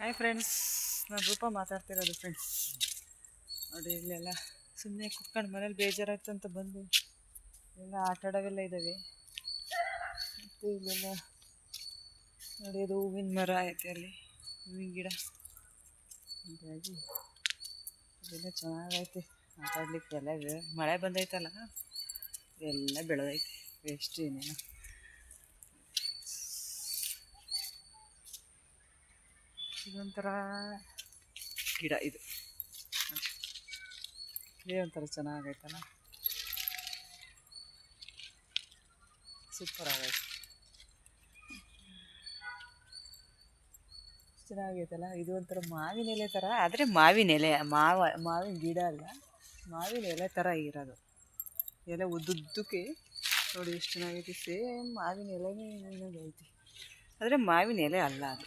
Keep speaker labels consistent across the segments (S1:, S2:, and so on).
S1: Hi friends ನಾನು ರೂಪ ಮಾತಾಡ್ತಿರೋದು ಫ್ರೆಂಡ್ಸ್ ನೋಡಿ, ಇಲ್ಲೆಲ್ಲ ಸುಮ್ಮನೆ ಕುತ್ಕೊಂಡು ಮನೇಲಿ ಬೇಜಾರಾಯ್ತು ಅಂತ ಬಂದು ಎಲ್ಲ ಆಟಾಡೋವೆಲ್ಲ ಇದ್ದಾವೆ ಮತ್ತು ಇಲ್ಲೆಲ್ಲ ನೋಡಿ, ಅದು ಹೂವಿನ ಮರ ಐತೆ ಅಲ್ಲಿ, ಹೂವಿನ ಗಿಡ. ಹಾಗಾಗಿ ಅದೆಲ್ಲ ಚೆನ್ನಾಗೈತೆ. ಆಟಾಡ್ಲಿಕ್ಕೆ ಎಲ್ಲ ಮಳೆ ಬಂದೈತಲ್ಲ, ಎಲ್ಲ ಬೆಳೆದೈತೆ. ವೇಸ್ಟ್ ಏನೇನು. ಇದೊಂಥರ ಗಿಡ ಇದು. ಇದೇ ಒಂಥರ ಚೆನ್ನಾಗೈತಲ್ಲ ಸೂಪರ್ ಆಗೈತೆ. ಚೆನ್ನಾಗೈತಲ್ಲ? ಇದು ಒಂಥರ ಮಾವಿನ ಎಲೆ ಥರ ಆದರೆ ಮಾವಿನ ಎಲೆ ಮಾವ ಮಾವಿನ ಗಿಡ ಅಲ್ಲ. ಮಾವಿನ ಎಲೆ ಥರ ಇರೋದು. ಎಲೆ ಉದ್ದುದ್ದಕ್ಕೆ ನೋಡಿ ಎಷ್ಟು ಚೆನ್ನಾಗೈತಿ. ಸೇಮ್ ಮಾವಿನ ಎಲೆನೇ ಐತಿ. ಆದರೆ ಮಾವಿನ ಎಲೆ ಅಲ್ಲ ಅದು.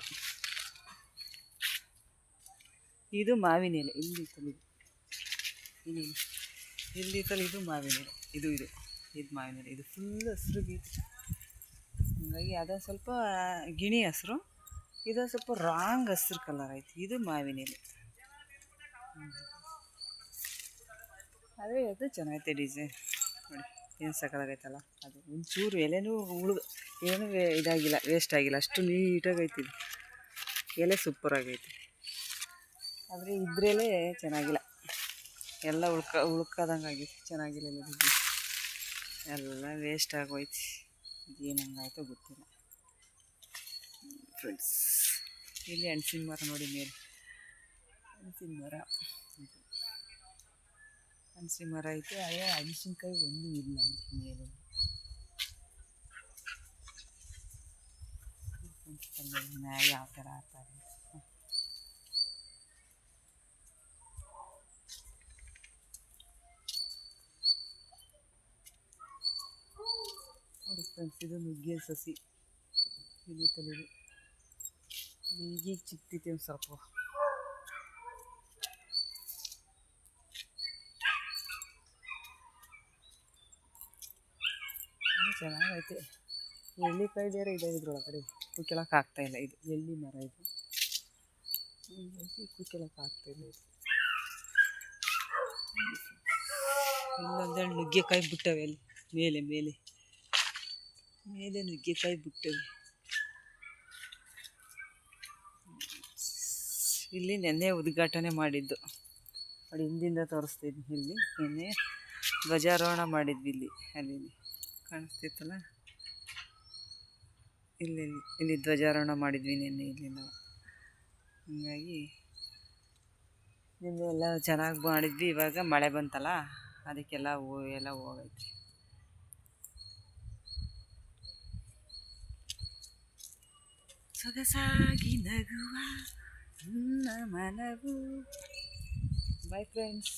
S1: ಇದು ಮಾವಿನ ಎಲೆ ಇಲ್ಲಿ ಇದು. ಇಲ್ಲಿ ಇಲ್ಲಿ ತಲೆ ಇದು ಮಾವಿನ ಎಲೆ ಇದು ಇದು. ಇದು ಮಾವಿನ ಎಲೆ ಇದು ಫುಲ್ ಹಸಿರು ಬೀಜ. ಹಂಗಾಗಿ ಅದೊಂದು ಸ್ವಲ್ಪ ಗಿಣಿ ಹಸ್ರು. ಇದು ಸ್ವಲ್ಪ ರಾಂಗ್ ಹಸ್ರು ಕಲರ್ ಆಯ್ತು. ಇದು ಮಾವಿನ ಎಲೆ. ಅದೇ ಅದು ಚೆನ್ನಾಗೈತೆ ಡಿಸೈನ್ ನೋಡಿ, ಏನು ಸಕಲಾಗೈತಲ್ಲ ಅದು. ಒಂಚೂರು ಎಲೆನೂ ಉಳಿದು. ಏನೂ ಇದಾಗಿಲ್ಲ ವೇಸ್ಟ್ ಆಗಿಲ್ಲ. ಅಷ್ಟು ನೀಟಾಗೈತಿ ಎಲೆ ಸೂಪರ್ ಆಗೈತಿ ಆದರೆ ಇದ್ರೇ ಚೆನ್ನಾಗಿಲ್ಲ. ಎಲ್ಲ ಉಳ್ಕ, ಉಳ್ಕದಂಗೆ ಆಗಿತ್ತು. ಚೆನ್ನಾಗಿಲ್ಲ ಎಲ್ಲ ವೇಸ್ಟ್ ಆಗೋಯ್ತು. ಏನು ಹಂಗಾಯ್ತೋ ಗೊತ್ತಿಲ್ಲ. ಫ್ರೆಂಡ್ಸ್ ಇಲ್ಲಿ ಹಣ್ಸಿನ ಮರ ನೋಡಿ ಮೇಲೆ. ಹಣ್ಸಿನ ಮರ. ಹಣ್ಸಿನ ಮರ ಐತೆ. ಅದೇ ಹಣ್ಸಿನ್ಕಾಯಿ ಒಂದು ಇಲ್ಲ ಮೇಲೆ ಯಾವ ಥರ ಆಡ್ತಾರೆ? ಇದು ನುಗ್ಗೆ ಸಸಿ ಇಲ್ಲಿ ತಲೆದು ಅದು ಈಗೀಗ ಚಿಕ್ತೈತೆ ಒಂದು ಸ್ವಲ್ಪ. ಚೆನ್ನಾಗೈತೆ. ಎಳ್ಳಿಕಾಯಿ ಬೇರೆ ಇದೆ ಇದ್ರೊಳಗಡೆ. ಕುಕ್ಕಿಳಕ್ಕೆ ಆಗ್ತಾ ಇಲ್ಲ ಇದು. ಎಳ್ಳಿ ಮರ ಇದು. ಹೀಗಾಗಿ ಆಗ್ತಾ ಇಲ್ಲ ಇದು. ಇಲ್ಲೊಂದೆರಡು ನುಗ್ಗೆಕಾಯಿ ಬಿಟ್ಟವೆ ಅಲ್ಲಿ. ಮೇಲೆ ಮೇಲೆ. ಮೇಲೆ ನುಗ್ಗೆಕಾಯಿ ಬಿಟ್ಟವೆ ಇಲ್ಲಿ ನೆನ್ನೆ ಉದ್ಘಾಟನೆ ಮಾಡಿದ್ದು. ನೋಡಿ ಹಿಂದಿಂದ ತೋರಿಸ್ತಿದ್ವಿ ಇಲ್ಲಿ. ನೆನ್ನೆ ಧ್ವಜಾರೋಹಣ ಮಾಡಿದ್ವಿ ಇಲ್ಲಿ. ಅಲ್ಲಿ ಕಾಣಿಸ್ತಿತ್ತಲ್ಲ? ಇಲ್ಲಿ ಇಲ್ಲಿ ಧ್ವಜಾರೋಹಣ ಮಾಡಿದ್ವಿ ನಿನ್ನೆ ಇಲ್ಲಿ ನಾವು. ಹಾಗಾಗಿ ನಿನ್ನೆ ಎಲ್ಲ ಚೆನ್ನಾಗಿ ಮಾಡಿದ್ವಿ. ಇವಾಗ ಮಳೆ ಬಂತಲ್ಲ, ಅದಕ್ಕೆಲ್ಲ ಹೂ ಎಲ್ಲ ಹೋಗೈತೆ. ಸೊಗಸಾಗಿ ನಗುವ ನನ್ನ ಮನವು ಬಾಯ್ ಫ್ರೆಂಡ್ಸ್